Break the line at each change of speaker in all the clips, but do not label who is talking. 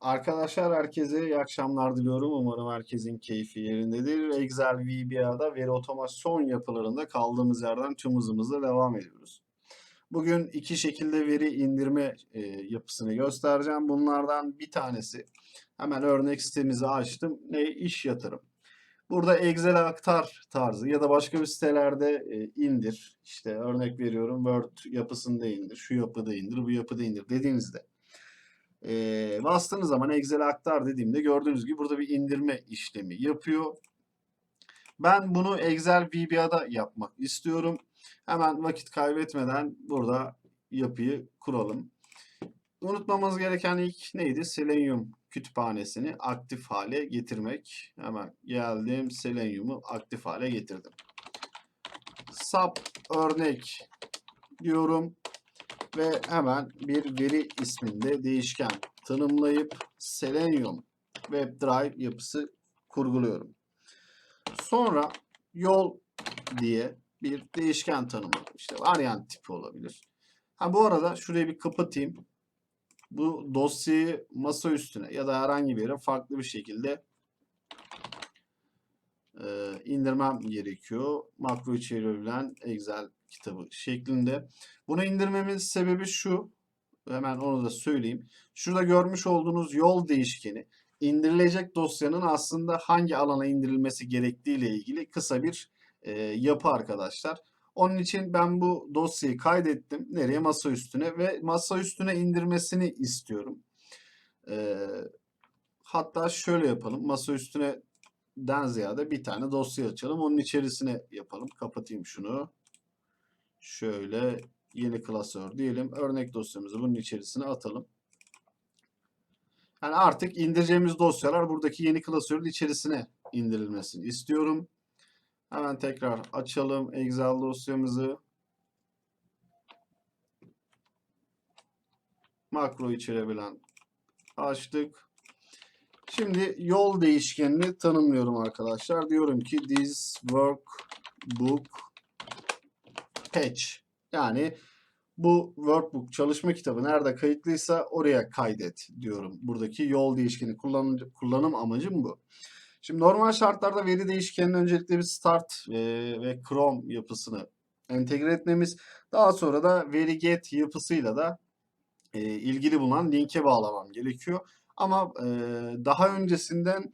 Arkadaşlar herkese iyi akşamlar diliyorum. Umarım herkesin keyfi yerindedir. Excel VBA'da veri otomasyon yapılarında kaldığımız yerden tüm hızımızla devam ediyoruz. Bugün iki şekilde veri indirme e, yapısını göstereceğim. Bunlardan bir tanesi hemen örnek sitemizi açtım. Ne iş yatırım. Burada Excel'e aktar tarzı ya da başka bir sitelerde e, indir. İşte örnek veriyorum Word yapısında indir, şu yapıda indir, bu yapıda indir dediğinizde e, bastığınız zaman Excel'e aktar dediğimde gördüğünüz gibi burada bir indirme işlemi yapıyor. Ben bunu Excel VBA'da yapmak istiyorum. Hemen vakit kaybetmeden burada yapıyı kuralım. Unutmamız gereken ilk neydi? Selenium kütüphanesini aktif hale getirmek. Hemen geldim Selenium'u aktif hale getirdim. Sub örnek diyorum ve hemen bir veri isminde değişken tanımlayıp Selenium WebDrive yapısı kurguluyorum. Sonra yol diye bir değişken tanımladım. İşte varyant tipi olabilir. Ha bu arada şurayı bir kapatayım. Bu dosyayı masa üstüne ya da herhangi bir yere farklı bir şekilde e, indirmem gerekiyor. Makro içeriğiyle Excel kitabı şeklinde. Bunu indirmemin sebebi şu. Hemen onu da söyleyeyim. Şurada görmüş olduğunuz yol değişkeni indirilecek dosyanın aslında hangi alana indirilmesi gerektiği ile ilgili kısa bir e, yapı arkadaşlar. Onun için ben bu dosyayı kaydettim. Nereye? Masa üstüne ve masa üstüne indirmesini istiyorum. E, hatta şöyle yapalım. Masa üstüne den ziyade bir tane dosya açalım. Onun içerisine yapalım. Kapatayım şunu. Şöyle yeni klasör diyelim. Örnek dosyamızı bunun içerisine atalım. Yani artık indireceğimiz dosyalar buradaki yeni klasörün içerisine indirilmesini istiyorum. Hemen tekrar açalım Excel dosyamızı. Makro içerebilen açtık. Şimdi yol değişkenini tanımlıyorum arkadaşlar. Diyorum ki this workbook patch yani bu workbook çalışma kitabı nerede kayıtlıysa oraya kaydet diyorum. Buradaki yol değişkeni kullanım, kullanım amacım bu. Şimdi normal şartlarda veri değişkeninin öncelikle bir start e, ve Chrome yapısını entegre etmemiz. Daha sonra da veri get yapısıyla da e, ilgili bulunan linke bağlamam gerekiyor. Ama e, daha öncesinden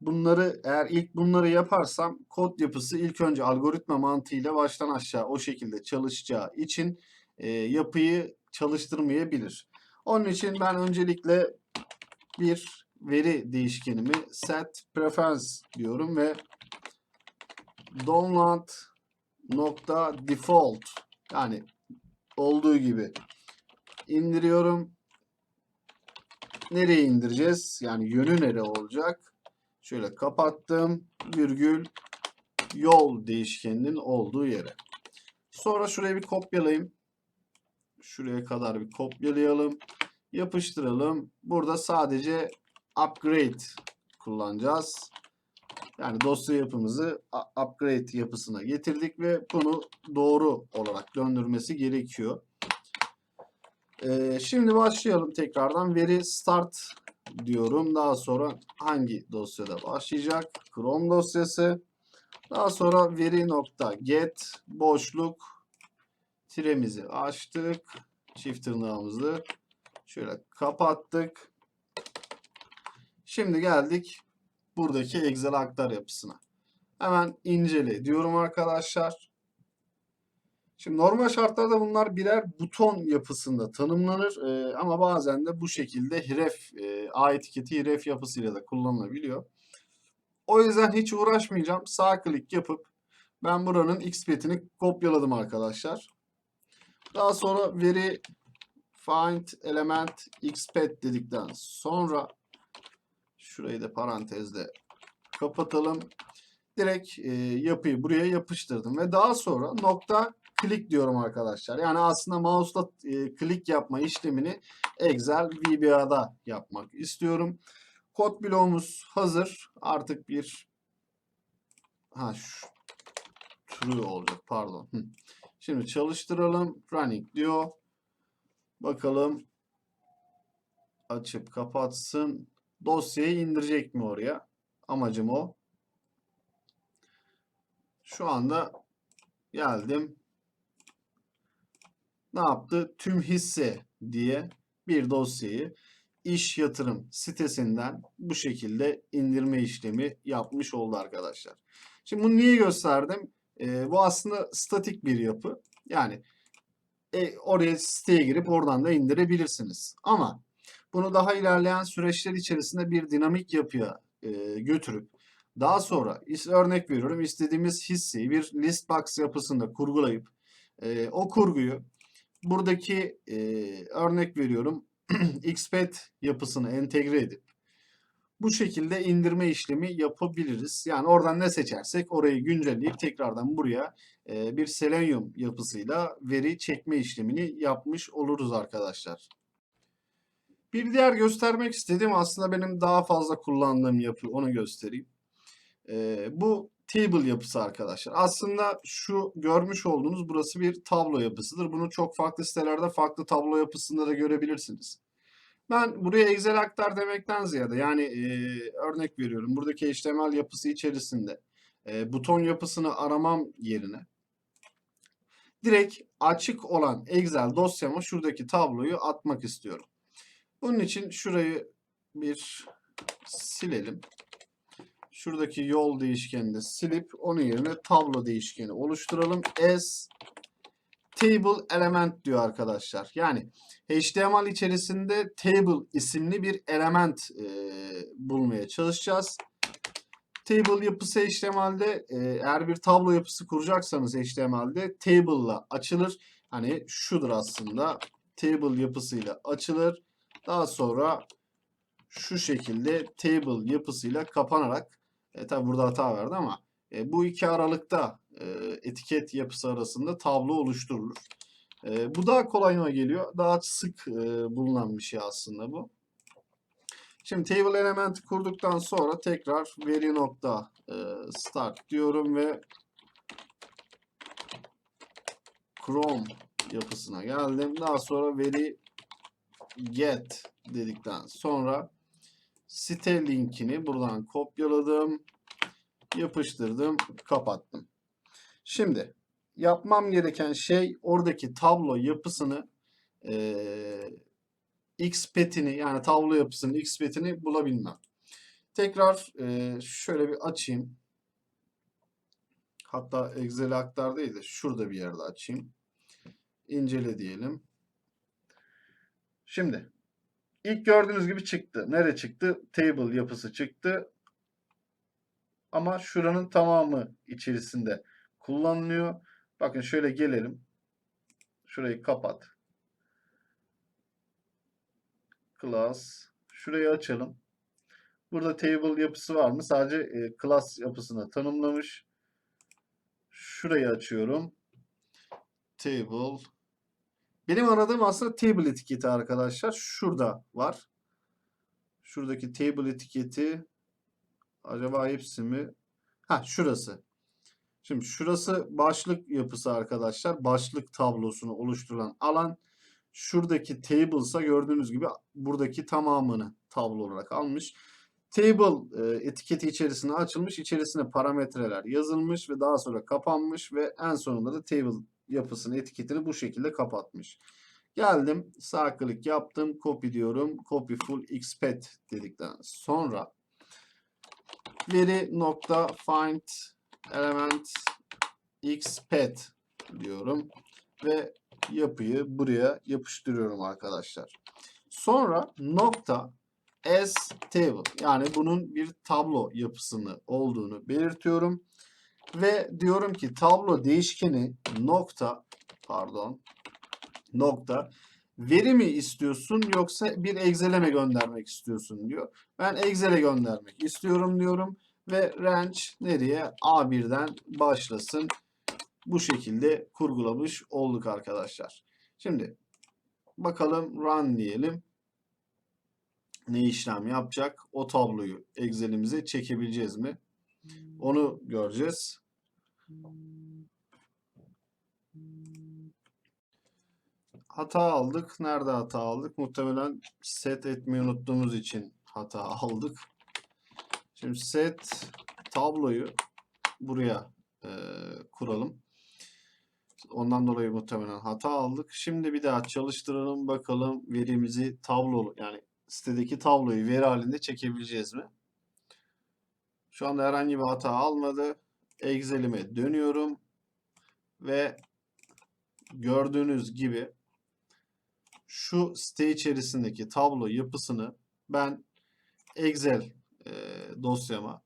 bunları eğer ilk bunları yaparsam kod yapısı ilk önce algoritma mantığıyla baştan aşağı o şekilde çalışacağı için e, yapıyı çalıştırmayabilir. Onun için ben öncelikle bir veri değişkenimi set preference diyorum ve download nokta default yani olduğu gibi indiriyorum. Nereye indireceğiz? Yani yönü nere olacak? Şöyle kapattım. Virgül yol değişkeninin olduğu yere. Sonra şuraya bir kopyalayayım. Şuraya kadar bir kopyalayalım. Yapıştıralım. Burada sadece upgrade kullanacağız. Yani dosya yapımızı upgrade yapısına getirdik ve bunu doğru olarak döndürmesi gerekiyor. Ee, şimdi başlayalım tekrardan. Veri start diyorum. Daha sonra hangi dosyada başlayacak? Chrome dosyası. Daha sonra veri nokta get boşluk tiremizi açtık. Çift tırnağımızı şöyle kapattık. Şimdi geldik buradaki Excel aktar yapısına. Hemen incele diyorum arkadaşlar. Şimdi normal şartlarda bunlar birer buton yapısında tanımlanır ee, ama bazen de bu şekilde href, e, A etiketi href yapısıyla da kullanılabiliyor. O yüzden hiç uğraşmayacağım. Sağ klik yapıp ben buranın xpet'ini kopyaladım arkadaşlar. Daha sonra veri find element xpet dedikten sonra şurayı da parantezle kapatalım. Direkt e, yapıyı buraya yapıştırdım ve daha sonra nokta klik diyorum arkadaşlar. Yani aslında mouse'la e, klik yapma işlemini Excel VBA'da yapmak istiyorum. Kod bloğumuz hazır. Artık bir ha şu true olacak pardon. Şimdi çalıştıralım. Running diyor. Bakalım. açıp kapatsın. Dosyayı indirecek mi oraya? Amacım o. Şu anda geldim. Ne yaptı? Tüm hisse diye bir dosyayı iş yatırım sitesinden bu şekilde indirme işlemi yapmış oldu arkadaşlar. Şimdi bunu niye gösterdim? Ee, bu aslında statik bir yapı. Yani e, oraya siteye girip oradan da indirebilirsiniz. Ama bunu daha ilerleyen süreçler içerisinde bir dinamik yapıya e, götürüp daha sonra örnek veriyorum istediğimiz hisseyi bir list box yapısında kurgulayıp e, o kurguyu buradaki e, örnek veriyorum XPath yapısını entegre edip bu şekilde indirme işlemi yapabiliriz. Yani oradan ne seçersek orayı güncelleyip tekrardan buraya e, bir Selenium yapısıyla veri çekme işlemini yapmış oluruz arkadaşlar. Bir diğer göstermek istediğim aslında benim daha fazla kullandığım yapı onu göstereyim. E, bu table yapısı arkadaşlar. Aslında şu görmüş olduğunuz burası bir tablo yapısıdır. Bunu çok farklı sitelerde farklı tablo yapısında da görebilirsiniz. Ben buraya Excel aktar demekten ziyade yani e, örnek veriyorum buradaki HTML yapısı içerisinde e, buton yapısını aramam yerine direkt açık olan Excel dosyama şuradaki tabloyu atmak istiyorum. Bunun için şurayı bir silelim. Şuradaki yol değişkenini de silip onun yerine tablo değişkeni oluşturalım. As table element diyor arkadaşlar. Yani HTML içerisinde table isimli bir element e, bulmaya çalışacağız. Table yapısı HTML'de e, eğer bir tablo yapısı kuracaksanız HTML'de table ile açılır. Hani şudur aslında table yapısıyla açılır. Daha sonra şu şekilde table yapısıyla kapanarak e, tabi burada hata verdi ama e, bu iki aralıkta e, etiket yapısı arasında tablo oluşturulur. E, bu daha kolayına geliyor. Daha sık e, bulunan bir şey aslında bu. Şimdi table elementi kurduktan sonra tekrar veri nokta e, start diyorum ve Chrome yapısına geldim. Daha sonra veri get dedikten sonra site linkini buradan kopyaladım, yapıştırdım, kapattım. Şimdi yapmam gereken şey oradaki tablo yapısını e, xpet'ini yani tablo yapısının xpet'ini bulabilmem. Tekrar e, şöyle bir açayım. Hatta Excel'e aktar değil de şurada bir yerde açayım. İncele diyelim. Şimdi ilk gördüğünüz gibi çıktı. Nere çıktı? Table yapısı çıktı. Ama şuranın tamamı içerisinde kullanılıyor. Bakın şöyle gelelim. Şurayı kapat. Class. Şurayı açalım. Burada table yapısı var mı? Sadece e, class yapısını tanımlamış. Şurayı açıyorum. Table. Benim aradığım aslında table etiketi arkadaşlar. Şurada var. Şuradaki table etiketi acaba hepsi mi? Ha şurası. Şimdi şurası başlık yapısı arkadaşlar. Başlık tablosunu oluşturulan alan. Şuradaki table ise gördüğünüz gibi buradaki tamamını tablo olarak almış. Table e, etiketi içerisine açılmış. İçerisine parametreler yazılmış ve daha sonra kapanmış ve en sonunda da table yapısının etiketini bu şekilde kapatmış. Geldim sağ klik yaptım. Copy diyorum. Copy full xpath dedikten sonra veri nokta find element xpath diyorum ve yapıyı buraya yapıştırıyorum arkadaşlar. Sonra nokta as table yani bunun bir tablo yapısını olduğunu belirtiyorum ve diyorum ki tablo değişkeni nokta pardon nokta veri mi istiyorsun yoksa bir Excel'e göndermek istiyorsun diyor. Ben Excel'e göndermek istiyorum diyorum ve range nereye? A1'den başlasın. Bu şekilde kurgulamış olduk arkadaşlar. Şimdi bakalım run diyelim. Ne işlem yapacak? O tabloyu Excel'imize çekebileceğiz mi? Onu göreceğiz. hata aldık. Nerede hata aldık? Muhtemelen set etmeyi unuttuğumuz için hata aldık. Şimdi set tabloyu buraya e, kuralım. Ondan dolayı muhtemelen hata aldık. Şimdi bir daha çalıştıralım bakalım verimizi tablo yani sitedeki tabloyu veri halinde çekebileceğiz mi? Şu anda herhangi bir hata almadı. Excel'ime dönüyorum ve gördüğünüz gibi şu site içerisindeki tablo yapısını ben Excel e, dosyama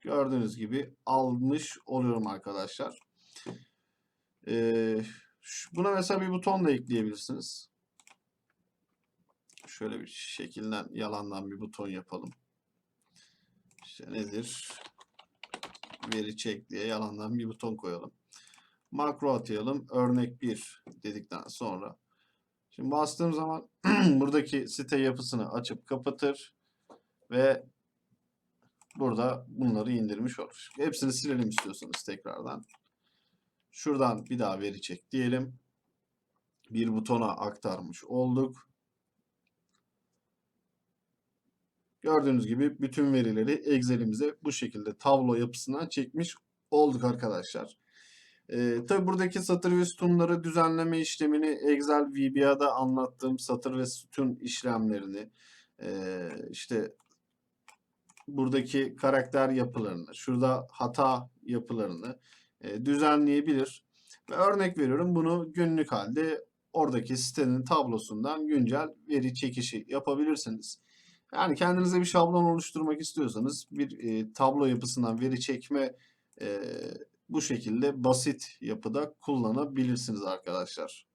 gördüğünüz gibi almış oluyorum arkadaşlar. E, buna mesela bir buton da ekleyebilirsiniz. Şöyle bir şekilden yalandan bir buton yapalım. İşte nedir? Veri çek diye yalandan bir buton koyalım. Makro atayalım. Örnek 1 dedikten sonra. Şimdi bastığım zaman buradaki site yapısını açıp kapatır ve burada bunları indirmiş olur. Hepsini silelim istiyorsanız tekrardan. Şuradan bir daha veri çek diyelim. Bir butona aktarmış olduk. Gördüğünüz gibi bütün verileri Excel'imize bu şekilde tablo yapısından çekmiş olduk arkadaşlar. Ee, tabi buradaki satır ve sütunları düzenleme işlemini Excel VBA'da anlattığım satır ve sütun işlemlerini ee, işte buradaki karakter yapılarını, şurada hata yapılarını e, düzenleyebilir. Ve örnek veriyorum bunu günlük halde oradaki sitenin tablosundan güncel veri çekişi yapabilirsiniz. Yani kendinize bir şablon oluşturmak istiyorsanız bir e, tablo yapısından veri çekme e, bu şekilde basit yapıda kullanabilirsiniz arkadaşlar.